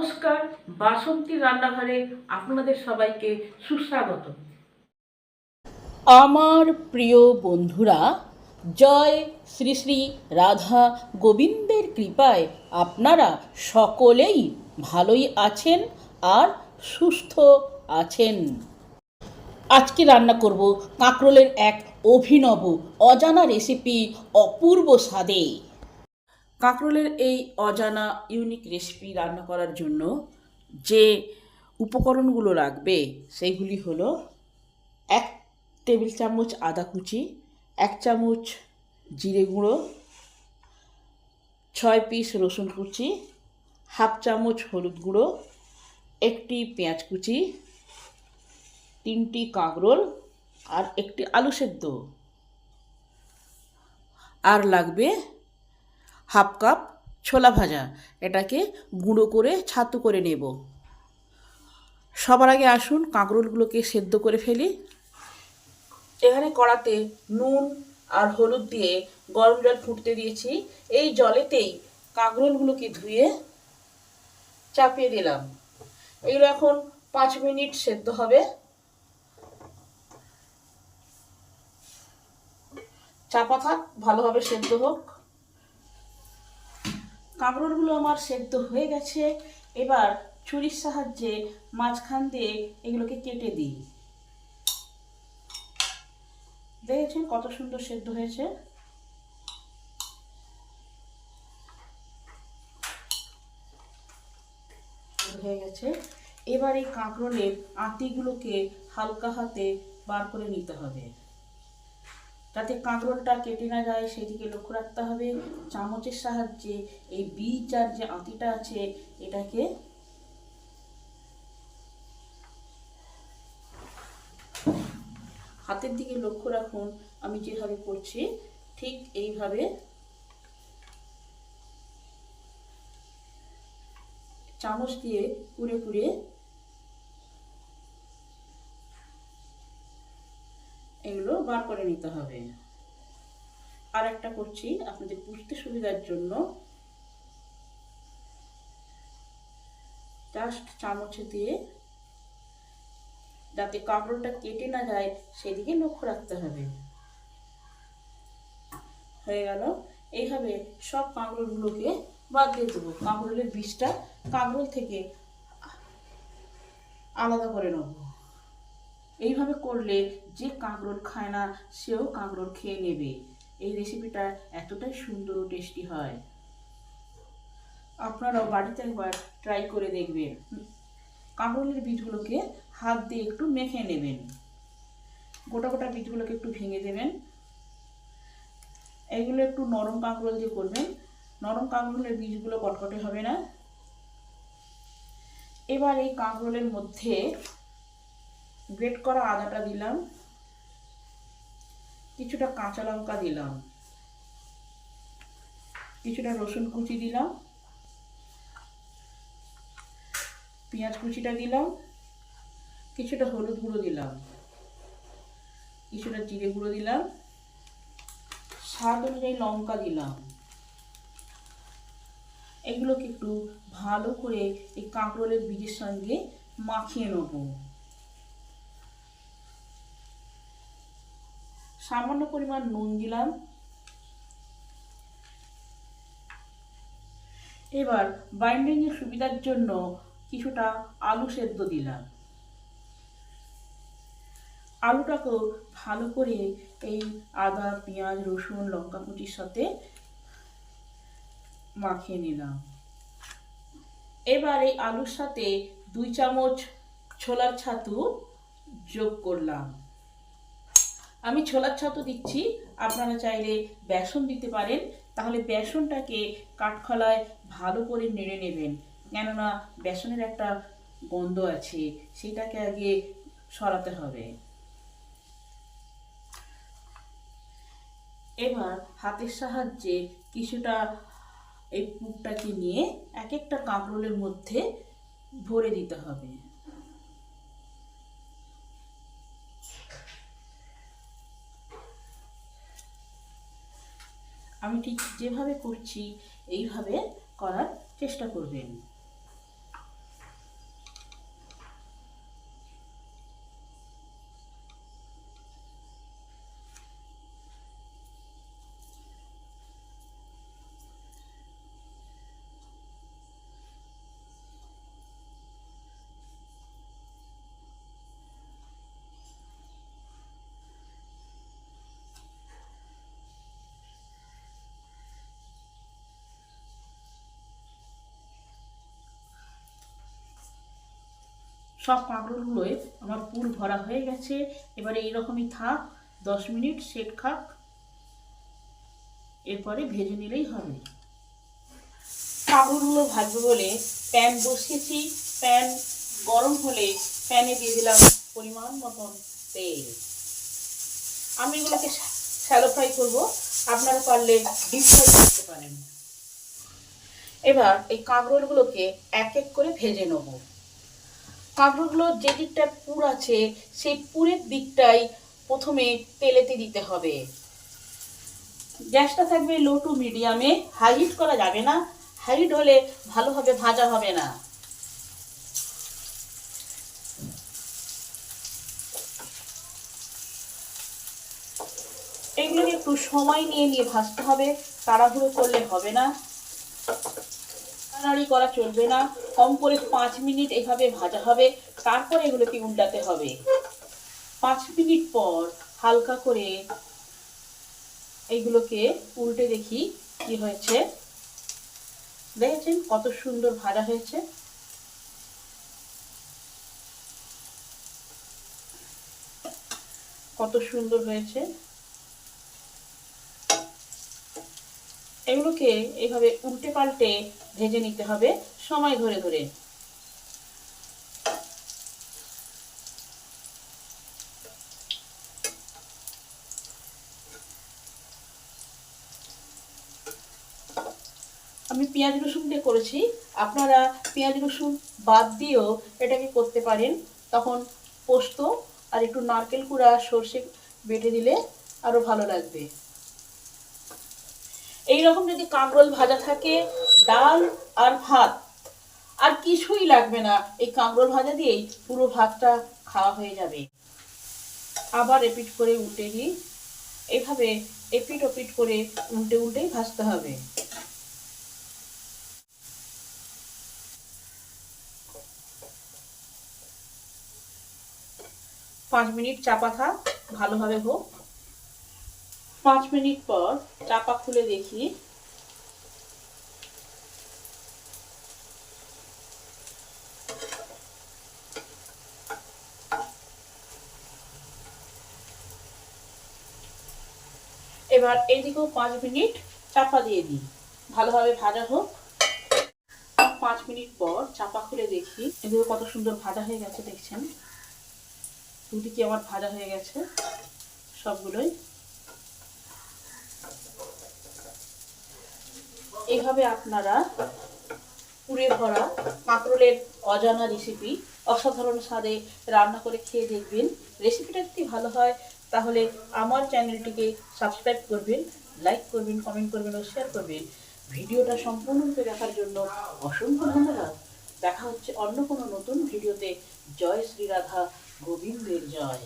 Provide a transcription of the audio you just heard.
নমস্কার, বাসন্তী রান্নাঘরে আপনাদের সবাইকে সুস্বাগত। আমার প্রিয় বন্ধুরা, জয় শ্রী শ্রী রাধা গোবিন্দের কৃপায় আপনারা সকলেই ভালোই আছেন আর সুস্থ আছেন। আজকে রান্না করব কাঁকরোলের এক অভিনব, অজানা রেসিপি অপূর্ব স্বাদে। কাঁকরোলের এই অজানা ইউনিক রেসিপি রান্না করার জন্য যে উপকরণগুলো লাগবে, সেইগুলি হলো এক টেবিল চামচ আদা কুচি, এক চামচ জিরে গুঁড়ো, ছয় পিস রসুন কুচি, হাফ চামচ হলুদ গুঁড়ো, একটি পেঁয়াজ কুচি, তিনটি কাঁকরোল আর একটি আলু সেদ্ধ। আর লাগবে হাফ কাপ ছোলা ভাজা, এটাকে গুঁড়ো করে ছাতু করে নেব। সবার আগে আসুন কাঁকরোলগুলোকে সেদ্ধ করে ফেলি। এখানে কড়াতে নুন আর হলুদ দিয়ে গরম জল ফুটতে দিয়েছি। এই জলেতেই কাঁকরোলগুলোকে ধুয়ে চাপিয়ে দিলাম। এগুলো এখন পাঁচ মিনিট সেদ্ধ হবে। চাপা থাক, ভালোভাবে সেদ্ধ হোক। কাঁকরোলগুলো আমার সেদ্ধ হয়ে গেছে। এবার ছুরির সাহায্যে মাঝখান দিয়ে এগুলোকে কেটে দিই। দেখেছেন কত সুন্দর সেদ্ধ হয়েছে? হয়ে গেছে। এবার এই কাঁকরোলের আঁতিগুলোকে হালকা হাতে বার করে নিতে হবে। যাতে কাঁকরোলটা কেটে না যায়, সেদিকে লক্ষ্য রাখতে হবে। চামচের সাহায্যে এই বীজ আর যে আঁতিটা আছে, এটাকে হাতের দিকে লক্ষ্য রাখুন, আমি যেভাবে করছি, ঠিক এইভাবে চামচ দিয়ে কুড়ে কুড়ে এগুলো বার করে নিতে হবে। আর একটা করছি, আপনাদের বুঝতে সুবিধার জন্য। জাস্ট চামচে দিয়ে যাতে কাঁকড়টা কেটে না যায়, সেদিকে লক্ষ্য রাখতে হবে। হয়ে গেল। এইভাবে সব কাঁকড়গুলোকে বাদ দিয়ে দেবো। কাঁকড়ের বীজটা কাঁকড়োল থেকে আলাদা করে নেব। এইভাবে করলে যে কাঁকরোল খায় না, সেও কাঁকরোল খেয়ে নেবে। এই রেসিপিটা এতটাই সুন্দর ও টেস্টি হয়। আপনারাও বাড়িতে একবার ট্রাই করে দেখবেন। কাঁকরোলের বীজগুলোকে হাত দিয়ে একটু মেখে নেবেন। গোটা গোটা বীজগুলোকে একটু ভেঙে দেবেন। এগুলো একটু নরম কাঁকরোল দিয়ে করবেন। নরম কাঁকরোলের বীজগুলো কটকটে হবে না। এবার এই কাঁকরোলের মধ্যে গ্রেট করা আদাটা দিলাম। কিছুটা কাঁচা লঙ্কা দিলাম। কিছুটা রসুন কুচি দিলাম। পেঁয়াজ কুচিটা দিলাম। কিছুটা হলুদ গুঁড়ো দিলাম। কিছুটা জিরে গুঁড়ো দিলাম। স্বাদ অনুযায়ী লঙ্কা দিলাম। এগুলোকে একটু ভালো করে এই কাঁকরোলের বীজের সঙ্গে মাখিয়ে নেব। সামান্য পরিমাণ নুন দিলাম। এবার বাইন্ডিংয়ের সুবিধার জন্য কিছুটা আলু সেদ্ধ দিলাম। আলুটাকেও ভালো করে এই আদা, পেঁয়াজ, রসুন, লঙ্কা কুচির সাথে মাখিয়ে নিলাম। এবার এই আলুর সাথে দুই চামচ ছোলার ছাতু যোগ করলাম। আমি ছোলার ছাতু দিচ্ছি। আপনারা চাইলে বেসন দিতে পারেন। তাহলে বেসনটাকে কাঠখলায় ভালো করে নেড়ে নেবেন। কেননা বেসনের একটা গন্ধ আছে, সেটাকে আগে সরাতে হবে। এবার হাতের সাহায্যে কিছুটা এই পুরটাকে নিয়ে এক একটা কাঁকরোলের মধ্যে ভরে দিতে হবে। আমি ঠিক যেভাবে করছি এইভাবে করার চেষ্টা করবেন। সব কাঁকরোলগুলোয় আমার পুর ভরা হয়ে গেছে। এবারে এইরকমই থাক, দশ মিনিট সেট খাক। এরপরে ভেজে নিলেই হবে। কাঁকরোলগুলো ভাজবো বলে প্যান বসিয়েছি। প্যান গরম হলে প্যানে দিয়ে দিলাম পরিমাণ মতন তেল। আমি এগুলোকে শ্যালো ফ্রাই করব। আপনারা পারলে ডিপ ফ্রাই করতে পারেন। এবার এই কাঁকরোলগুলোকে এক এক করে ভেজে নেব। কাঁকরোলগুলোর যে দিকটা পুর আছে, সেই পুরের দিকটাই প্রথমে তেলেতে দিতে হবে। গ্যাসটা থাকবে লো টু মিডিয়ামে হাই হিট করা যাবে না। হাই হলে ভালোভাবে ভাজা হবে না। এগুলোকে একটু সময় নিয়ে নিয়ে ভাজতে হবে। তাড়াহুড়ো করলে হবে না। নাড়ানাড়ি করা চলবে না। কম করে পাঁচ মিনিট এভাবে ভাজা হবে, তারপর এগুলোকে উল্টাতে হবে। পাঁচ মিনিট পর হালকা করে এইগুলোকে উল্টে দেখি কি হয়েছে। দেখেছেন কত সুন্দর ভাজা হয়েছে? কত সুন্দর হয়েছে। এগুলোকে এইভাবে উল্টে পাল্টে ভেজে নিতে হবে সময় ধরে ধরে। আমি পেঁয়াজ রসুনটা করেছি। আপনারা পেঁয়াজ রসুন বাদ দিয়েও এটাকে করতে পারেন। তখন পোস্ত আর একটু নারকেল কুড়া সর্ষে বেটে দিলে আরও ভালো লাগবে। এই রকম যদি কাঁকরোল ভাজা থাকে, ডাল আর ভাত, আর কিছুই লাগবে না। এই কাঁকরোল ভাজা দিয়েই পুরো ভাতটা খাওয়া হয়ে যাবে। আবার এপিট করে উল্টে দিই এভাবে এপিট ওপিট করে উল্টে উল্টেই ভাজতে হবে। পাঁচ মিনিট চাপা থাক ভালোভাবে হোক। পাঁচ মিনিট পর চাপা খুলে দেখি। এবার এইদিকেও পাঁচ মিনিট চাপা দিয়ে দিই। ভালোভাবে ভাজা হোক। পাঁচ মিনিট পর চাপা খুলে দেখি। এদিকে কত সুন্দর ভাজা হয়ে গেছে, দেখছেন? দুদিকে আমার ভাজা হয়ে গেছে। সবগুলোই এইভাবে আপনারা পুড়ে ভরা কাঁকরোলের অজানা রেসিপি অসাধারণ স্বাদে রান্না করে খেয়ে দেখবেন। রেসিপিটা যদি ভালো হয়, তাহলে আমার চ্যানেলটিকে সাবস্ক্রাইব করবেন লাইক করবেন কমেন্ট করবেন ও শেয়ার করবেন। ভিডিওটা সম্পূর্ণরূপে দেখার জন্য অসংখ্য ধন্যবাদ। দেখা হচ্ছে অন্য কোনো নতুন ভিডিওতে। জয় শ্রী রাধা, গোবিন্দের জয়।